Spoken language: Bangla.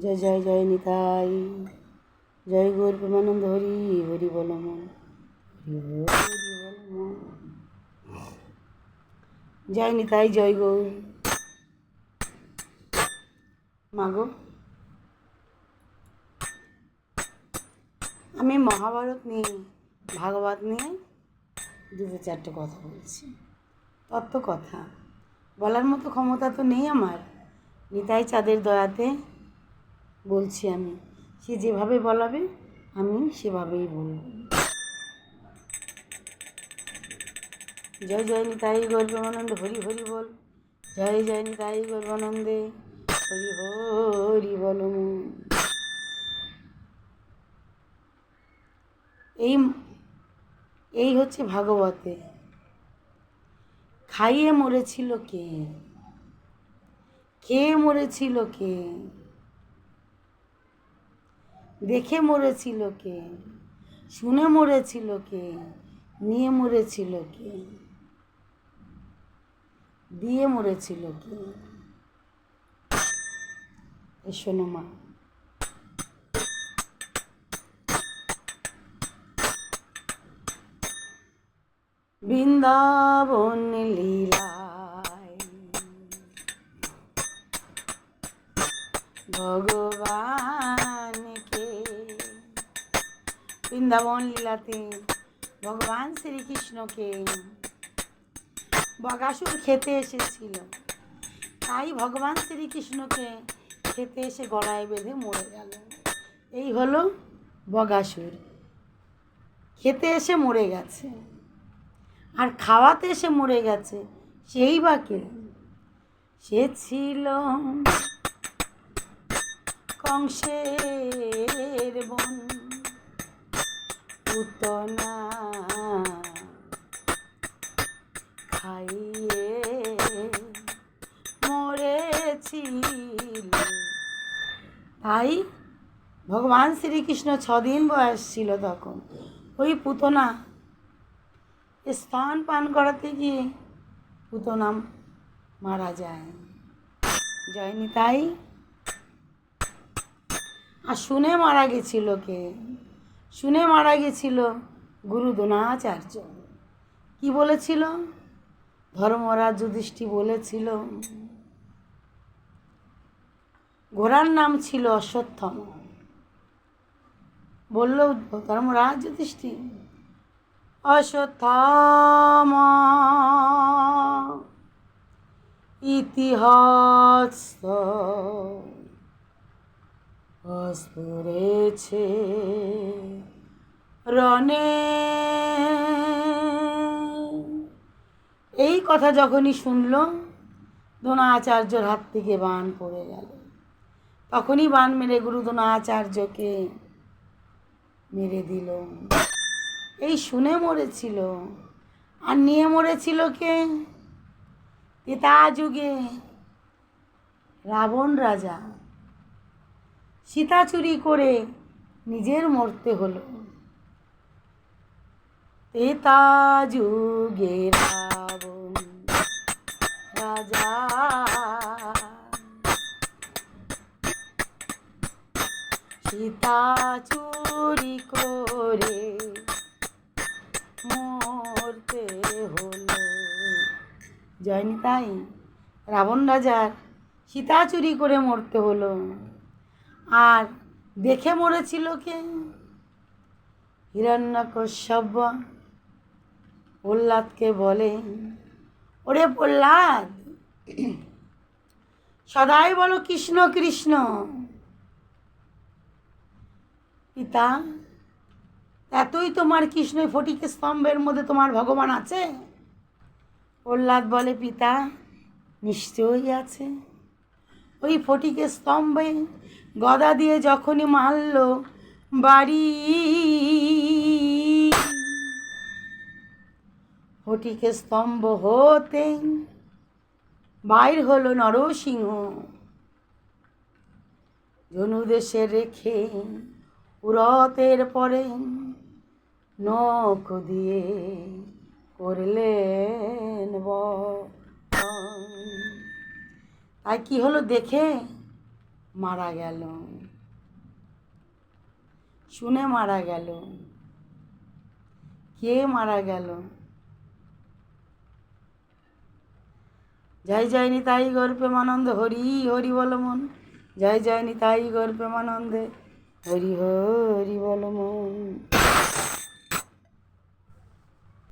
জয় জয় জয় নিতাই। জয় গৌর প্রেমানন্দ, হরি হরি বল জয় নিতাই, জয় গৌর। মাগো, আমি মহাভারত নিয়ে, ভাগবত নিয়ে দুটো চারটে কথা বলছি। তত্ত্ব কথা। বলার মতো ক্ষমতা তো নেই আমার। নিতাই চাঁদের দয়াতে বলছি আমি। সে যেভাবে বলাবে, আমি সেভাবেই বলব। জয় জয় নিতাই গর্বানন্দ, হরি হরি বল। জয় জয় নিতাই গর্বানন্দে, হরি হরি বল। এই এই হচ্ছে ভাগবতে। খাইয়ে মরেছিল কে? খেয়ে মরেছিল কে? দেখে মরেছিল কে? শুনে মরেছিল কে? নিয়ে মরেছিল কে? দিয়ে মরেছিল কে? শোনো মা। বৃন্দাবন লীলায় ভগবানকে বৃন্দাবন লীলাতে ভগবান শ্রীকৃষ্ণকে বগাসুর খেতে এসেছিল। তাই ভগবান শ্রীকৃষ্ণকে খেতে এসে গলায় বেঁধে মরে গেল। এই হলো বগাসুর। খেতে এসে মরে গেছে। আর খাওয়াতে এসে মরে গেছে সেই বা কে? সে ছিল কংসের বোন পুতনা খাইয়ে মরেছিল। তাই ভগবান শ্রীকৃষ্ণ ছদিন বয়স ছিল তখন। ওই পুতনা স্তন পান করাতে গিয়ে পুতনা মারা যায়। জয়নি তাই আর শুনে মারা গেছিল কে? শুনে মারা গেছিল গুরু দ্রোণাচার্য। কি বলেছিল? ধর্মরাজ যুধিষ্ঠি বলেছিল, ঘোড়ার নাম ছিল অশ্বত্থম। বলল, ধর্মরাজ যুধিষ্ঠি অশ্বত্থামা। ইতিহাস স্ফুরেছে রনে এই কথা যখনই শুনল, দ্রোণাচার্যর হাত থেকে বান পড়ে গেল। তখনই বান মেরে গুরু দ্রোণাচার্যকে মেরে দিল। এই শুনে মরেছিল। আর নিয়ে মরেছিল কে? তেতা যুগে। রাবণ রাজা। সীতা চুরি করে নিজের মরতে হলো। তেতা যুগে রাবণ রাজা। সীতা চুরি করে মরতে হলো। জয়নি তাই রাবণ রাজার সীতা চুরি করে মরতে হলো। আর দেখে মরেছিল কে? হিরণ্যকশ্যপ প্রহ্লাদকে বলে, ওরে প্রহ্লাদ, সদাই বলো কৃষ্ণ কৃষ্ণ। পিতা, এতই তোমার কৃষ্ণ ফটিকে স্তম্ভের মধ্যে তোমার ভগবান আছে? প্রহ্লাদ বলে, পিতা, নিশ্চয়ই আছে। ওই ফটিকে স্তম্ভে গদা দিয়ে যখনই মারল বাড়ি। ফটিকে স্তম্ভ হতে বাইর হলো নরসিংহ। জনুদেশে রেখে উরতের পরে নখ দিয়ে করলেন তাই কি হলো দেখে? মারা গেল। শুনে মারা গেল। কে মারা গেল? যাই জয় নিতাই গৌর প্রেমানন্দ হরি হরি বল মন। জয় জয় নিতাই গৌর প্রেমানন্দে হরি হরি বল মন।